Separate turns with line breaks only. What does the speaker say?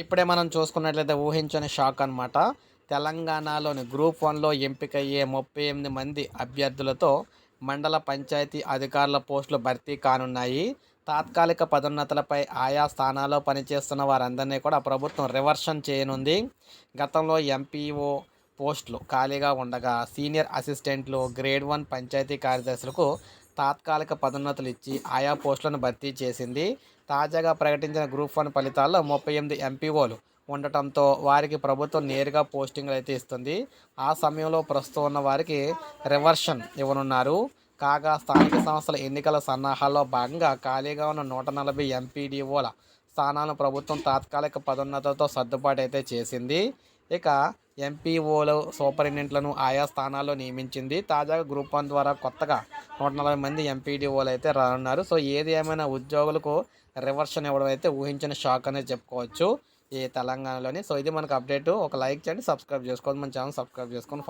ఇప్పుడే మనం చూసుకున్నట్లయితే ఊహించని షాక్ అనమాట తెలంగాణలోని గ్రూప్ వన్లో ఎంపికయ్యే ముప్పై ఎనిమిది మంది అభ్యర్థులతో మండల పంచాయతీ అధికారుల పోస్టులు భర్తీ కానున్నాయి. తాత్కాలిక పదోన్నతులపై ఆయా స్థానాల్లో పనిచేస్తున్న వారందరినీ కూడా ప్రభుత్వం రివర్షన్ చేయనుంది. గతంలో ఎంపీఓ పోస్టులు ఖాళీగా ఉండగా సీనియర్ అసిస్టెంట్లు గ్రేడ్ వన్ పంచాయతీ కార్యదర్శులకు తాత్కాలిక పదోన్నతులు ఇచ్చి ఆయా పోస్టులను భర్తీ చేసింది. తాజాగా ప్రకటించిన గ్రూప్ వన్ ఫలితాల్లో ముప్పై ఎనిమిది ఎంపీఓలు ఉండటంతో వారికి ప్రభుత్వం నేరుగా పోస్టింగ్లు అయితే ఇస్తుంది. ఆ సమయంలో ప్రస్తుతం ఉన్న వారికి రివర్షన్ ఇవ్వనున్నారు. కాగా స్థానిక సంస్థల ఎన్నికల సన్నాహాల్లో భాగంగా ఖాళీగా ఉన్న నూట నలభై ఎంపీడీఓల స్థానాలను ప్రభుత్వం తాత్కాలిక పదోన్నతులతో సర్దుబాటు అయితే చేసింది. ఇక ఎంపీఓలు సూపరింటెండెంట్లను ఆయా స్థానాల్లో నియమించింది. తాజాగా గ్రూప్ వన్ ద్వారా కొత్తగా నూట నలభై మంది ఎంపీడీఓలు అయితే రానున్నారు. సో ఏది ఏమైనా ఉద్యోగులకు రివర్షన్ ఇవ్వడం అయితే ఊహించిన షాక్ అనేది చెప్పుకోవచ్చు ఈ తెలంగాణలోని. సో ఇది మనకు అప్డేట్. ఒక లైక్ చేయండి సబ్స్క్రైబ్ చేసుకోండి. మన ఛానల్ సబ్స్క్రైబ్ చేసుకొని